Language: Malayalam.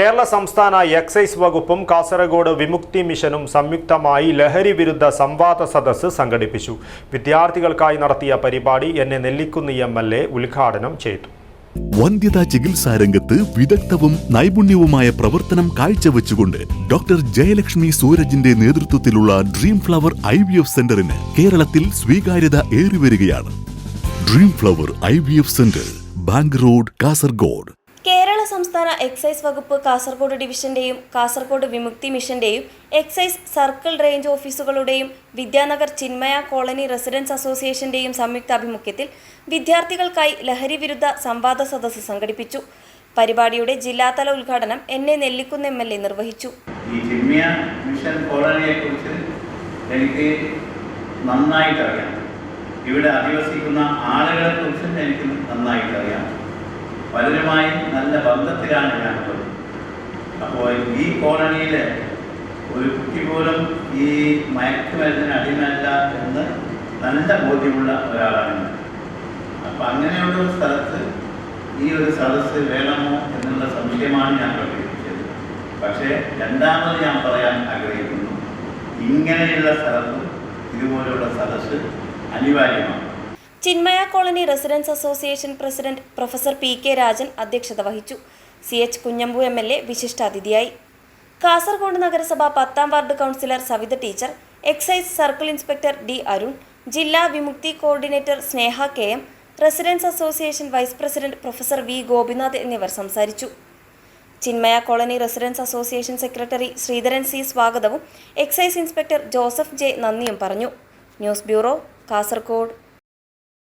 കേരള സംസ്ഥാന എക്സൈസ് വകുപ്പും കാസർഗോഡ് വിമുക്തി മിഷനും സംയുക്തമായി ലഹരി വിരുദ്ധ സംവാദ സദസ് സംഘടിപ്പിച്ചു. വിദ്യാർത്ഥികൾക്കായി നടത്തിയ പരിപാടി എന്നെ നെല്ലിക്കുന്നി എം എൽ എ ഉദ്ഘാടനം ചെയ്തു. വന്ധ്യതാ ചികിത്സാ രംഗത്ത് വിദഗ്ധവും നൈപുണ്യവുമായ പ്രവർത്തനം കാഴ്ചവെച്ചുകൊണ്ട് ഡോക്ടർ ജയലക്ഷ്മി സൂരജിന്റെ നേതൃത്വത്തിലുള്ള dream flower I V F സെന്ററിന് കേരളത്തിൽ സ്വീകാര്യത ഏറിവരികയാണ്. Dream flower I V F centre bank road Kasaragod. Kerala സംസ്ഥാന എക്സൈസ് വകുപ്പ് കാസർഗോഡ് ഡിവിഷന്റെയും കാസർഗോഡ് വിമുക്തി മിഷന്റെയും എക്സൈസ് സർക്കിൾ റേഞ്ച് ഓഫീസുകളുടെയും വിദ്യാനഗർ ചിന്മയ കോളനി റെസിഡൻസ് അസോസിയേഷന്റെയും സംയുക്താഭിമുഖ്യത്തിൽ വിദ്യാർത്ഥികൾക്കായി ലഹരി വിരുദ്ധ സംവാദ സദസ്സ് സംഘടിപ്പിച്ചു. പരിപാടിയുടെ ജില്ലാതല ഉദ്ഘാടനം N A Nellikunnu M L A നിർവഹിച്ചു. ഈ ചിന്മയ മിഷൻ കോളനിയെക്കുറിച്ച് ഇവിടെ അധിവസിക്കുന്ന ആളുകളെ കുറിച്ചും എനിക്ക് നന്നായിട്ട് അറിയാം പലരുമായി നല്ല ബന്ധത്തിലാണ് ഞാനുള്ളത് അപ്പോൾ ഈ കോളനിയിൽ ഒരു കുട്ടി പോലും ഈ മയക്കുമരുന്നിന് അടിമല്ല എന്ന് നല്ല ബോധ്യമുള്ള ഒരാളാണ് ഞാൻ. അപ്പം അങ്ങനെയുള്ള ഒരു സ്ഥലത്ത് ഈ ഒരു സദസ്സ് വേണമോ എന്നുള്ള സംശയമാണ് ഞാൻ പ്രകടിപ്പിച്ചത്. പക്ഷേ രണ്ടാമത് ഞാൻ പറയാൻ ആഗ്രഹിക്കുന്നു ഇങ്ങനെയുള്ള സ്ഥലത്ത് ഇതുപോലെയുള്ള സദസ്സ് അനിവാര്യമാണ്. Chinmaya colony residents association president professor P K Rajan അധ്യക്ഷത വഹിച്ചു. C H Kunhambu M L A വിശിഷ്ടാതിഥിയായി. Kasaragod നഗരസഭ പത്താം ward councillor Savitha teacher excise circle inspector D Arun ജില്ലാ Vimukthi coordinator Sneha K M residents association vice president professor V Gopinath എന്നിവർ സംസാരിച്ചു. Chinmaya colony residents association secretary Sreedharan C സ്വാഗതവും എക്സൈസ് ഇൻസ്പെക്ടർ ജോസഫ് ജെ നന്ദിയും പറഞ്ഞു. News bureau Kasaragod.